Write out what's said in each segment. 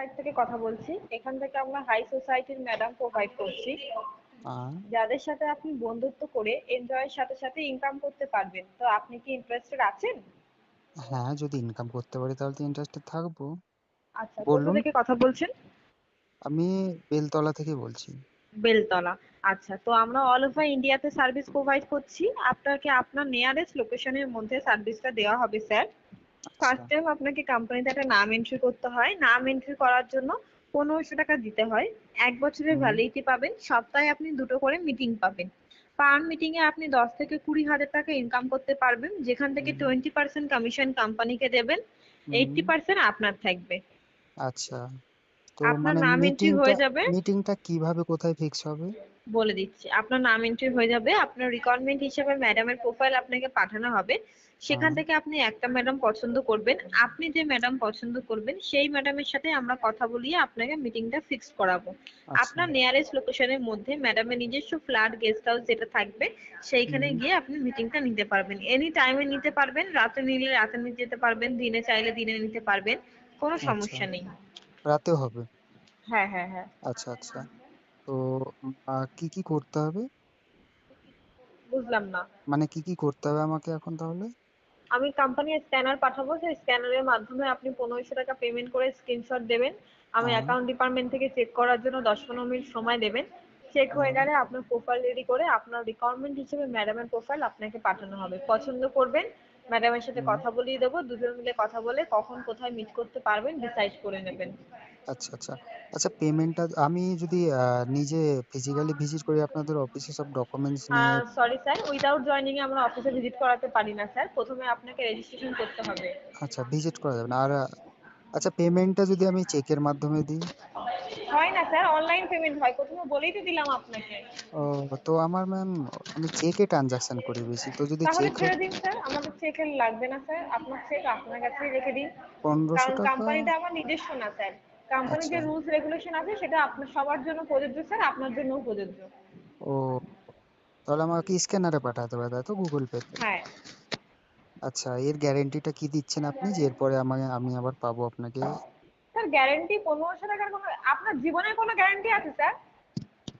Site থেকে কথা বলছি। এখান থেকে আমরা হাই সোসাইটির ম্যাডাম প্রোভাইড করছি। যাদের সাথে আপনি বন্ধুত্ব করে এনজয়ের সাথে সাথে ইনকাম করতে পারবেন। তো আপনি কি ইন্টারেস্টেড আছেন? হ্যাঁ যদি ইনকাম করতে পারি তাহলে তো ইন্টারেস্টেড থাকব। আচ্ছা কোথা। থেকে কথা বলছেন? আমি বেলতলা থেকে বলছি। বেলতলা। আচ্ছা তো আমরা অল ওভার ইন্ডিয়াতে সার্ভিস প্রোভাইড করছি। আপনাকে আপনার নিয়ারেস্ট লোকেশনের মধ্যে সার্ভিসটা দেওয়া হবে স্যার ফার্স্ট টাইম আপনাকে কোম্পানিতে একটা নাম এন্ট্রি করতে হয়। নাম এন্ট্রি করার জন্য পনেরোশো টাকা দিতে হয়। এক বছরের। ভ্যালিডিটি পাবেন। সপ্তাহে আপনি দুটো করে মিটিং পাবেন। পার মিটিং এ আপনি দশ থেকে কুড়ি হাজার টাকা ইনকাম করতে পারবেন। যেখান থেকে। টোয়েন্টি পার্সেন্ট কমিশন কোম্পানিকে দেবেন এইটটি পার্সেন্ট আপনার থাকবে। আচ্ছা। তো আপনার মানে নাম entry হয়ে যাবে। মিটিংটা কীভাবে কোথায় ফিক্স হবে? বলে দিচ্ছি। আপনার নাম এন্ট্রি হয়ে যাবে। আপনার রিকোয়ারমেন্ট হিসেবে ম্যাডামের প্রোফাইল আপনাকে পাঠানো হবে। সেখান থেকে আপনি একটা ম্যাডাম পছন্দ করবেন। আপনি যে ম্যাডাম পছন্দ করবেন সেই ম্যাডামের সাথে আমরা কথা বলিয়ে আপনাকে মিটিংটা ফিক্স করাবো। আচ্ছা। আপনার নিয়ারেস্ট লোকেশনের মধ্যে ম্যাডামের নিজস্ব ফ্ল্যাট গেস্ট হাউস যেটা থাকবে সেইখানে গিয়ে আপনি মিটিংটা নিতে পারবেন। এনি টাইমে নিতে পারবেন রাতে নিলে রাতে নিতে যেতে পারবেন দিনে চাইলে দিনে নিতে পারবেন কোনো আচ্ছা। সমস্যা নেই। রাতেও হবে? হ্যাঁ হ্যাঁ হ্যাঁ। আচ্ছা আচ্ছা। তো কি কি করতে হবে? বুঝলাম না। মানে কি কি করতে হবে আমাকে এখন তাহলে? আমি কোম্পানির স্ক্যানার পাঠাবো সেই স্ক্যানারের মাধ্যমে আপনি পনেরোশো টাকা পেমেন্ট করে স্ক্রিনশট দেবেন। আমি। অ্যাকাউন্ট ডিপার্টমেন্ট থেকে চেক করার জন্য দশ পনেরো মিনিট সময় দেবেন। চেক হয়ে হ্যাঁ। গেলে আপনার প্রোফাইল রেডি করে আপনার রিকোয়ারমেন্ট হিসেবে ম্যাডামের প্রোফাইল আপনাকে পাঠানো হবে। পছন্দ করবেন ম্যাডামের সাথে কথা বলিয়ে দেবো দুজন মিলে কথা বলে কখন কোথায় মিট করতে পারবেন ডিসাইড করে নেবেন। আচ্ছা আচ্ছা। আচ্ছা পেমেন্টটা আমি যদি নিজে ফিজিক্যালি ভিজিট করি আপনাদের অফিসে সব ডকুমেন্টস নিয়ে। সরি স্যার উইদাউট জয়েনিং এ আমরা অফিসে ভিজিট করাতে পারি না স্যার প্রথমে আপনাকে রেজিস্ট্রেশন করতে হবে। আচ্ছা ভিজিট করা যাবে না। আর আচ্ছা পেমেন্টটা যদি আমি চেকের মাধ্যমে দিই? হয় না স্যার অনলাইন পেমেন্ট হয়। প্রথমে বলেই তো দিলাম আপনাকে। ও তো আমার ম্যাম আমি চেকে ট্রানজাকশন করি বেশি। তো যদি চেক ছেড়ে দিন স্যার আমাদের চেকের লাগবে না স্যার আপনার চেক আপনার কাছেই রেখে দিন। পনেরোশো কারণ টাকা? কোম্পানিটা আমার নিজস্ব না স্যার কোম্পানির যে আচ্ছা। রুলস রেগুলেশন আছে সেটা আপনার সবার জন্য প্রযোজ্য স্যার। আপনার জন্যও প্রযোজ্য। ও তাহলে আমাকে স্ক্যানারে পাঠাতে হবে তাই তো? গুগল পেতে হ্যাঁ। আচ্ছা এর গ্যারেন্টিটা কি দিচ্ছেন আপনি? যে এরপরে আমাকে আমি আবার পাবো আপনাকে? স্যার গ্যারেন্টি পনেরোশো টাকার কোনো আপনার জীবনের কোনো গ্যারেন্টি আছে স্যার?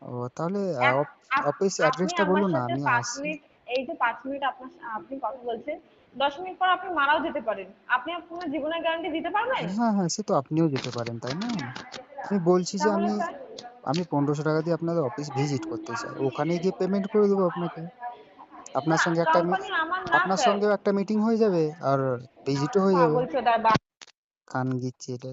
ও তাহলে অফিস অ্যাড্রেসটা বলুন না আমি আসি এই যে পাঁচ মিনিট আপনার আপনি কথা বলছেন দশ মিনিট পর আপনি মারাও যেতে পারেন। আপনি আপনার জীবনের গ্যারান্টি দিতে পারবেন? হ্যাঁ হ্যাঁ সে তো আপনিও যেতে পারেন তাই না? আমি বলছি যে আমি আমি পনেরোশো টাকা দিয়ে আপনাদের অফিস ভিজিট করতে চাই। ওখানে গিয়ে পেমেন্ট করে দেবো আপনাকে। আপনার সঙ্গে একটা আপনার সঙ্গে একটা মিটিং হয়ে যাবে আর ভিজিটও হয়ে যাবে। চোদার কান গিচ্ছে এটা।